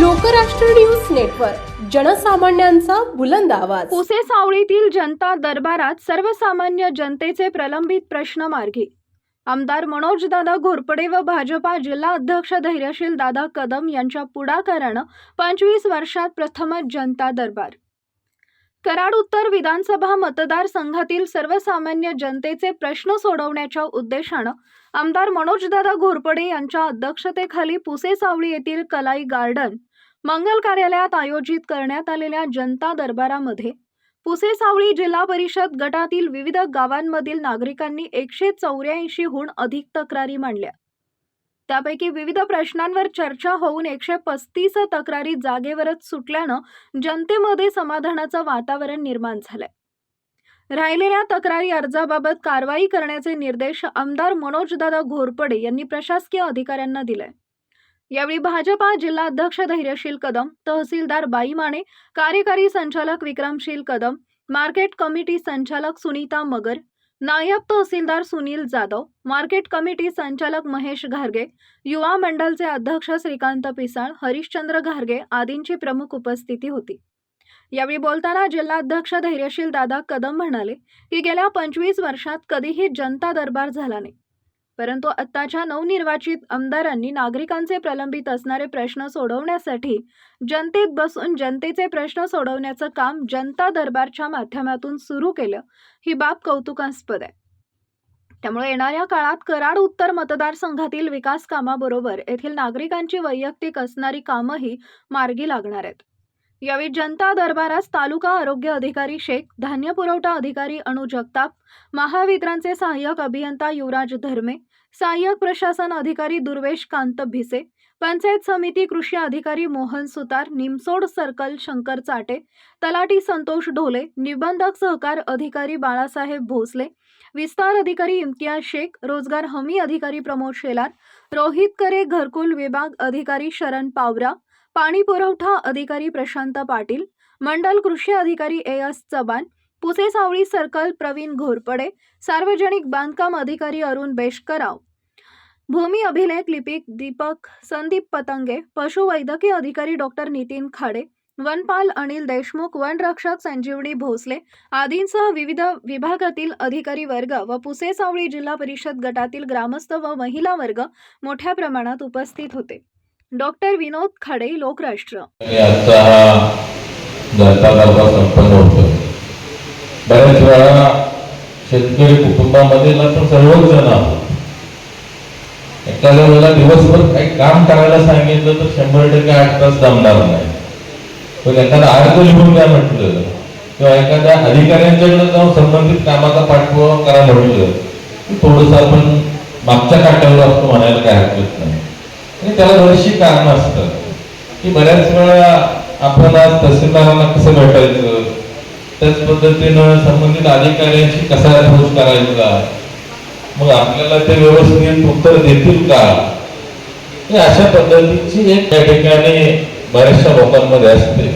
Lokrashtra news network जनसामान्यांचा बुलंद आवाज. पुसे सावळीतील जनता दरबारात सर्वसामान्य जनतेचे प्रलंबित प्रश्न मार्गी. आमदार मनोजदादा घोरपडे व भाजपा जिल्हा अध्यक्ष धैर्यशील दादा कदम यांच्या पुढाकारानं पंचवीस वर्षात प्रथमच जनता दरबार. कराड उत्तर विधानसभा मतदारसंघातील सर्वसामान्य जनतेचे प्रश्न सोडवण्याच्या उद्देशानं आमदार मनोजदादा घोरपडे यांच्या अध्यक्षतेखाली पुसे सावळी येथील कलाई गार्डन मंगल कार्यालयात आयोजित करण्यात आलेल्या जनता दरबारामध्ये पुसे सावळी जिल्हा परिषद गटातील विविध गावांमधील नागरिकांनी एकशे चौऱ्याऐंशीहून अधिक तक्रारी मांडल्या. त्यापैकी विविध प्रश्नांवर चर्चा होऊन एकशे पस्तीस तक्रारी जागेवरच सुटल्यानं जनतेमध्ये समाधानाचं वातावरण निर्माण झालंय. राहिलेल्या तक्रारी अर्जाबाबत कारवाई करण्याचे निर्देश आमदार मनोजदादा घोरपडे यांनी प्रशासकीय अधिकाऱ्यांना दिले यावेळी भाजपा जिल्हा अध्यक्ष धैर्यशील कदम तहसीलदार बाई माने कार्यकारी संचालक विक्रमशील कदम मार्केट कमिटी संचालक सुनीता मगर नायब तहसीलदार सुनील जाधव मार्केट कमिटी संचालक महेश घारगे युवा मंडलचे अध्यक्ष श्रीकांत पिसाळ हरिश्चंद्र घारगे आदींची प्रमुख उपस्थिती होती. यावेळी बोलताना जिल्हाध्यक्ष धैर्यशील दादा कदम म्हणाले की गेल्या पंचवीस वर्षात कधीही जनता दरबार झाला नाही. परंतु आत्ताच्या नवनिर्वाचित आमदारांनी नागरिकांचे प्रलंबित असणारे प्रश्न सोडवण्यासाठी जनतेत बसून जनतेचे प्रश्न सोडवण्याचं काम जनता दरबारच्या माध्यमातून सुरू केलं. ही बाब कौतुकास्पद आहे. त्यामुळे येणाऱ्या काळात कराड उत्तर मतदारसंघातील विकास कामाबरोबर येथील नागरिकांची वैयक्तिक असणारी कामंही मार्गी लागणार आहेत. यावेळी जनता दरबारास तालुका आरोग्य अधिकारी शेख धान्य पुरवठा अधिकारी अनु जगताप महावितरणचे सहाय्यक अभियंता युवराज धर्मे सहाय्यक प्रशासन अधिकारी दुर्वेश कांत भिसे पंचायत समिती कृषी अधिकारी मोहन सुतार निमसोड सर्कल शंकर चाटे तलाटी संतोष ढोले निबंधक सहकार अधिकारी बाळासाहेब भोसले विस्तार अधिकारी इम्तियाज शेख रोजगार हमी अधिकारी प्रमोद शेलार रोहित करे घरकुल विभाग अधिकारी शरण पावरा पाणी पुरवठा अधिकारी प्रशांत पाटील मंडल कृषी अधिकारी A S Chavan Puse Savali circle Pravin Ghorpade सार्वजनिक बांधकाम अधिकारी अरुण बेशकराव भूमी अभिलेख लिपिक दीपक संदीप पतंगे पशुवैद्यकीय अधिकारी डॉक्टर नितीन खाडे वनपाल अनिल देशमुख वनरक्षक संजीवनी भोसले आदींसह विविध विभागातील अधिकारी वर्ग व पुसे सावळी जिल्हा परिषद गटातील ग्रामस्थ व महिला वर्ग मोठ्या प्रमाणात उपस्थित होते. डॉक्टर विनोद खाडे लोकराष्ट्र. आजचा हा जनता दरबार संपन्न होतो बऱ्याच वेळा शेतकरी कुटुंबामध्ये आपण सर्वच जण आहोत. एखाद्या वेळेला दिवसभर काही काम करायला सांगितलं तर शंभर टक्के आठ तास जमणार नाही. पण एखादा अर्ज लिहून द्या म्हटलं किंवा एखाद्या अधिकाऱ्यांच्याकडे जाऊन संबंधित कामाचा पाठपुरावा करा म्हटलं की थोडंसं आपण मागच्या काटावर असतो म्हणायला काय हरकत नाही. आणि त्याला थोडीशी कारणं असतात की बऱ्याच वेळा आपण आज तहसीलदारांना कसं भेटायचं? त्याच पद्धतीनं संबंधित अधिकाऱ्यांशी कसा अप्रोच करायचा? मग आपल्याला ते व्यवस्थित उत्तर देतील का? हे अशा पद्धतीची एक त्या ठिकाणी बऱ्याचशा लोकांमध्ये असते.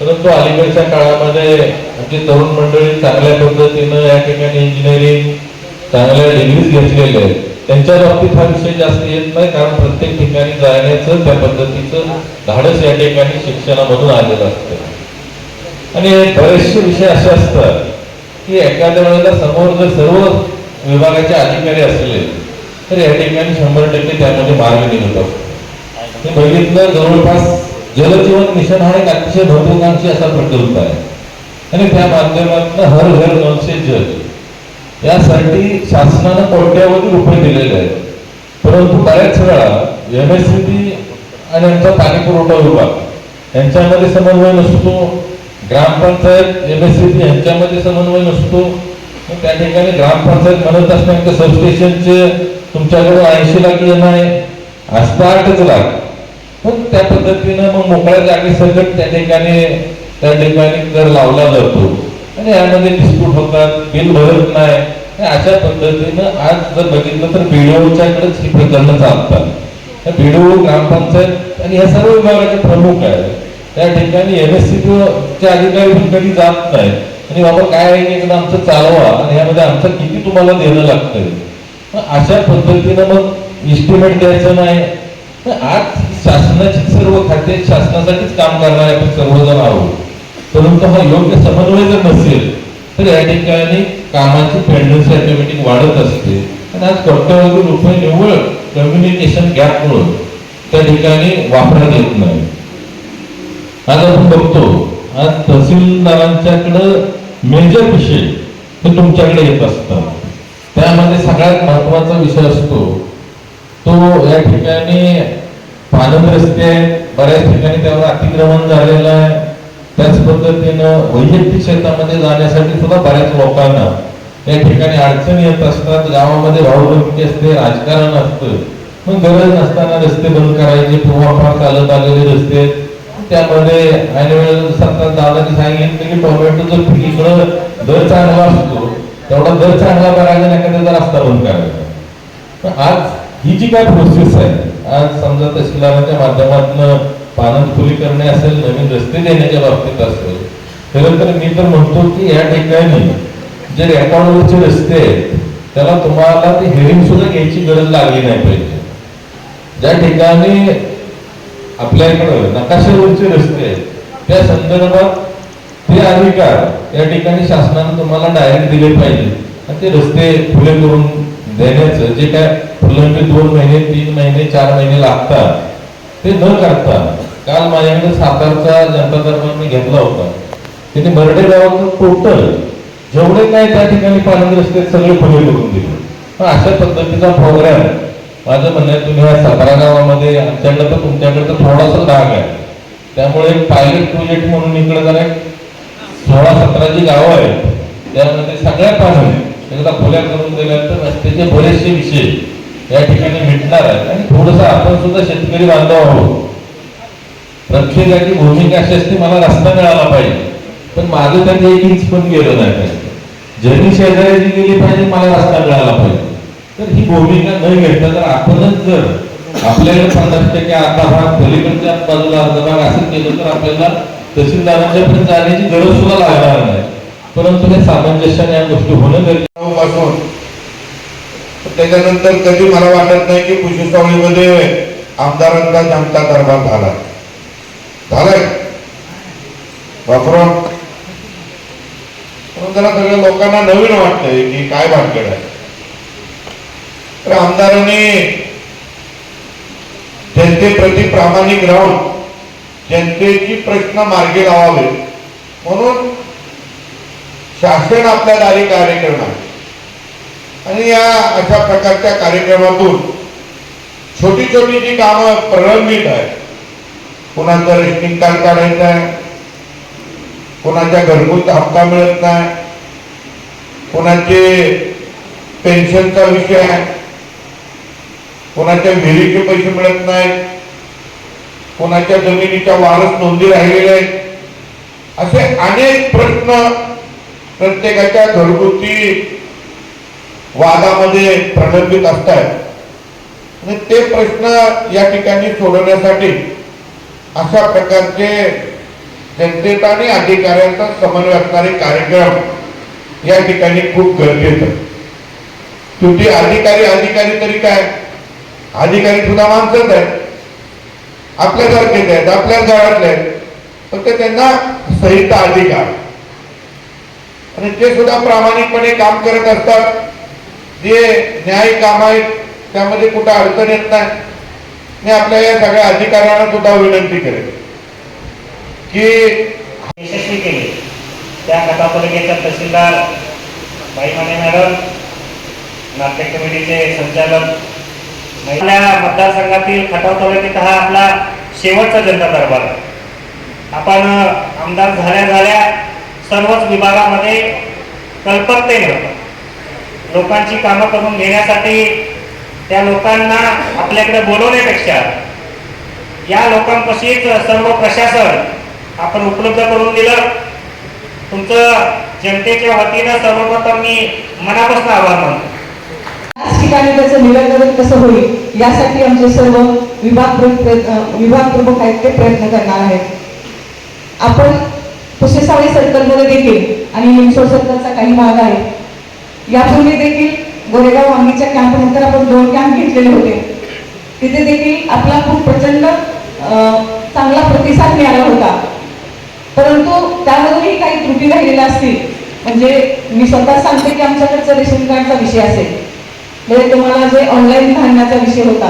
परंतु अलीकडच्या काळामध्ये आमची तरुण मंडळी चांगल्या पद्धतीनं या ठिकाणी इंजिनिअरिंग चांगल्या डिग्रीज घेतलेल्या आहेत. त्यांच्या बाबतीत हा विषय जास्त येत नाही कारण प्रत्येक ठिकाणी जाण्याचं त्या पद्धतीचं धाडस या ठिकाणी शिक्षणामधून आलेलं असतं. आणि बरेचसे विषय असे असतात की एखाद्या वेळेला समोर जर सर्व विभागाचे अधिकारी असले तर या ठिकाणी शंभर टक्के त्यामध्ये मार्ग निघत असतो हे बघितलं जवळपास जलजीवन मिशन हा एक अतिशय महत्वाकांक्षी असा प्रकल्प आहे. आणि त्या माध्यमातून हर घर नल से जल. यासाठी शासनानं कोट्यावधी रुपये दिलेले आहेत. परंतु बऱ्याच वेळा एम एस सी बी आणि यांचा पाणी पुरवठा विभाग यांच्यामध्ये समन्वय नसतो gram panchayat M S C B यांच्यामध्ये समन्वय नसतो. त्या ठिकाणी ग्रामपंचायत म्हणत असताना सबस्टेशनचे तुमच्याकडे ऐंशी लाख येणं आहे असतं आठच लाख. पण त्या पद्धतीनं मग मोकळ्या जागेसकट त्या ठिकाणी त्या ठिकाणी कर लावला जातो. आणि यामध्ये डिस्प्यूट होतात बिल भरत नाही. अशा पद्धतीनं आज जर बघितलं तर बीडीओच्याकडेच ही प्रकरणं चालतात. बीडीओ ग्रामपंचायत आणि या सर्व विभागाचे प्रमुख आहेत. त्या ठिकाणी एम एस सी चे अधिकारी पण कधी जात नाही. आणि बाबा काय आहे की आमचं चालवा आणि यामध्ये आमचं किती तुम्हाला देणं लागतंय? मग अशा पद्धतीनं मग इस्टिमेट द्यायचं नाही. तर आज शासनाची सर्व खाते शासनासाठीच काम करणार आपण सर्वजण आहोत. परंतु हा योग्य समन्वय जर नसेल तर या ठिकाणी कामाची पेंडन्सी ऑटोमॅटिक वाढत असते. आणि आज कोट्यवधी रुपये निव्वळ कम्युनिकेशन गॅपमुळे त्या ठिकाणी वापरण्यात येत नाही. आज आपण बघतो आज तहसीलदारांच्याकडं मेजर विषय हे तुमच्याकडे येत असतात. त्यामध्ये सगळ्यात महत्त्वाचा विषय असतो तो या ठिकाणी पानंद रस्ते आहेत. बऱ्याच ठिकाणी त्यावर अतिक्रमण झालेलं आहे. त्याच पद्धतीनं वैयक्तिक शेतामध्ये जाण्यासाठी सुद्धा बऱ्याच लोकांना या ठिकाणी अडचणी येत असतात. गावामध्ये भाऊधमकी असते राजकारण असतं. मग गरज नसताना रस्ते बंद करायचे पूर्वापार चालत आलेले रस्ते. त्यामध्ये ऐन वेळेला सत्ता दादानी सांगितलं की टोमॅटोचं पीक इकडं दर चांगला असतो तेवढा दर चांगला करायचा नाही का रस्ता बंद करायचा. आज ही जी काय प्रोसेस आहे आज समजा तहसीलदारांच्या माध्यमातून पानंद खुली करणे असेल नवीन रस्ते देण्याच्या बाबतीत असेल खरं तर मी तर म्हणतो की या ठिकाणी जे रेकॉर्डवरचे रस्ते आहेत त्याला तुम्हाला ते हेरिंग सुद्धा घ्यायची गरज लागली नाही पाहिजे. ज्या ठिकाणी आपल्या इकडं नकाशावरचे रस्ते आहेत त्या संदर्भात ते अधिकार या ठिकाणी शासनाने तुम्हाला डायरेक्ट दिले पाहिजे. आणि ते रस्ते खुले करून देण्याचं जे काय प्रलंबित दोन महिने तीन महिने चार महिने लागतात ते न करता काल माझ्याकडे सातारचा जनता दरबार मी घेतला होता. तिथे बर्डे गावाचं टोटल जेवढे काय त्या ठिकाणी पाणीग्रस्त रस्ते आहेत, सगळे खुले करून दिले पण अशा पद्धतीचा प्रोग्राम माझं म्हणणं आहे तुम्ही या सातारा गावामध्ये आमच्याकडे तर तुमच्याकडे तर थोडासा भाग आहे. त्यामुळे पायलट प्रोजेक्ट म्हणून इकडे जरा सोळा सतरा जी गावं आहेत त्यामध्ये सगळ्या पानं एकदा खुल्या करून दिल्यानंतर रस्त्याचे बरेचसे विषय या ठिकाणी मिटणार आहेत. आणि थोडंसं आपण सुद्धा शेतकरी बांधव आहोत. प्रत्येकाची भूमिका अशी असते मला रस्ता मिळाला पाहिजे. पण माझं त्यात एक इंच पण गेलं नाही पाहिजे. जरी शेजारी गेली पाहिजे मला रस्ता मिळाला पाहिजे. तर ही भूमिका न घेता तर आपणच जर आपल्याकडे पन्नास टक्के अर्धा भाग पलीकडच्या बाजूला अर्धा भाग असं केलं तर आपल्याला तहसीलदारांच्या पण जाण्याची गरज सुद्धा लागणार नाही. परंतु हे सामंजस्याने या गोष्टी होणं गरजेचं त्याच्यानंतर कधी मला वाटत नाही की कुशीसावळीमध्ये आमदारांचा जनता दरबार झाला. झालाय. वापरून. म्हणून जरा सगळ्या लोकांना नवीन वाटतंय की काय भानगड आहे. तर आमदारांनी जनतेप्रती प्रामाणिक राहून जनतेची प्रश्न मार्गी लावावे. म्हणून शासन आपल्या दारी कार्यक्रम आहे आणि या अशा प्रकारच्या कार्यक्रमातून छोटी छोटी जी कामं प्रलंबित आहे कोणाचं रेशनिंग कार्ड काढायचं आहे? कोणाच्या घरगुती हप्ता मिळत नाही? कोणाचे पेन्शनचा विषय आहे? कोणाच्या विहिरीचे पैसे मिळत नाहीत? कोणाच्या जमिनीच्या वारस नोंदी राहिलेल्या आहेत? असे अनेक प्रश्न प्रत्येकाच्या घरगुती वादामध्ये प्रलंबित असतात. आणि ते प्रश्न या ठिकाणी सोडवण्यासाठी अशा प्रकारचे जनतेचा आणि अधिकाऱ्यांचा समन्वय असणारे कार्यक्रम या ठिकाणी खूप गरजेचं आहे. अधिकारी अधिकारी तरी काय? अधिकारी सुद्धा माणसंच आहेत. आपल्यासारखेच आहेत आपल्याच गावातले आहेत. फक्त त्यांना संहिता अधिकार. आणि ते सुद्धा प्रामाणिकपणे काम करत असतात. जे न्यायिक काम आहेत त्यामध्ये कुठं अडचण येत नाही. मी आपल्या या सगळ्या अधिकाऱ्यांना सुद्धा विनंती करेन की यशस्वी केले त्या कथापलिकेच्या तहसीलदार बाई माने मॅडम नाट्य कमिटीचे संचालक आपल्या मतदारसंघातील खटाव तालुक्यात हा आपला शेवटचा जनता दरबार आहे. आपण आमदार झाल्या झाल्या सर्वच विभागामध्ये कल्पकतेने होतो लोकांची कामं करून घेण्यासाठी त्या लोकांना आपल्याकडे बोलवण्यापेक्षा या लोकांपाशीच सर्व प्रशासन आपण उपलब्ध करून दिलं. तुमचं जनतेच्या वतीनं सर्वप्रथम मी मनापासून आभार मानतो. त्याच ठिकाणी त्याचं निराकरण कसं होईल यासाठी आमचे सर्व विभाग विभाग प्रमुख आहेत ते प्रयत्न करणार आहेत. आपण पुसेसावळी सर्कलमध्ये देखील आणि लिंगसोड सर्कलचा काही भाग आहे. यापूर्वी देखील गोरेगाव वांगीच्या कॅम्प नंतर आपण दोन कॅम्प घेतलेले होते. तिथे देखील आपला खूप प्रचंड चांगला प्रतिसाद मिळाला होता. परंतु त्यामधूनही काही त्रुटी राहिलेल्या असतील. म्हणजे मी स्वतः सांगते की आमच्याकडचा रेशन कार्डचा विषय असेल. म्हणजे तुम्हाला जे ऑनलाईन धान्याचा विषय होता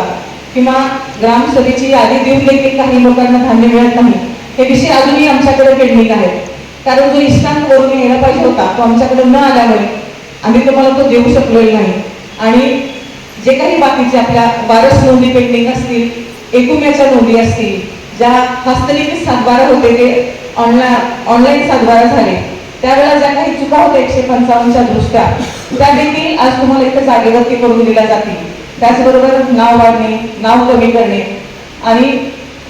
किंवा ग्रामसभेची यादी देऊन देखील काही लोकांना धान्य मिळत नाही हे विषय अजूनही आमच्याकडे पेंडिंग आहेत. कारण जो इष्टांक करून यायला पाहिजे होता तो आमच्याकडे न आल्यामुळे आम्ही तुम्हाला तो देऊ शकलेलो नाही. आणि जे काही बाकीचे आपल्या वारस नोंदी पेंडिंग असतील एकूम्याच्या नोंदी असतील ज्या हस्तलिखित सातबारा होते ते ऑनलाईन ऑनलाईन सातबारा झाले त्यावेळेला ज्या काही चुका होत्या एकशे पंचावन्नच्या दृष्ट्या त्या देखील आज तुम्हाला इथं जागेवरती करून दिल्या जातील. त्याचबरोबर नाव वाढणे नाव कमी करणे आणि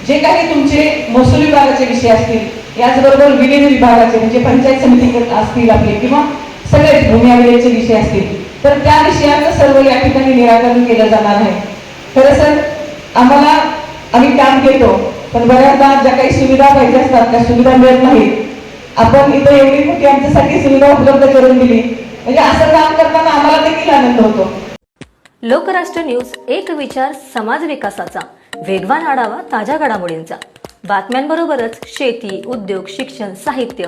जे काही तुमचे महसूल विभागाचे विषय असतील याचबरोबर विविध विभागाचे म्हणजे पंचायत समिती असतील आपले किंवा सगळेच भूमी अभिलेखचे विषय असतील. तर त्या विषयाचं सर्व या ठिकाणी निराकरण केलं जाणार आहे. खरं सर आम्हाला आम्ही काम घेतो पण बऱ्याचदा ज्या काही सुविधा पाहिजे असतात त्या सुविधा मिळत नाहीत. आपण इथं एवढी मोठी आमच्यासाठी सुविधा उपलब्ध करून दिली. म्हणजे असं काम करताना आम्हाला देखील आनंद होतो. लोकराष्ट्र न्यूज एक विचार समाज विकासाचा. वेगवान आढावा ताज्या घडामोडींचा. बातम्यांबरोबरच शेती उद्योग शिक्षण साहित्य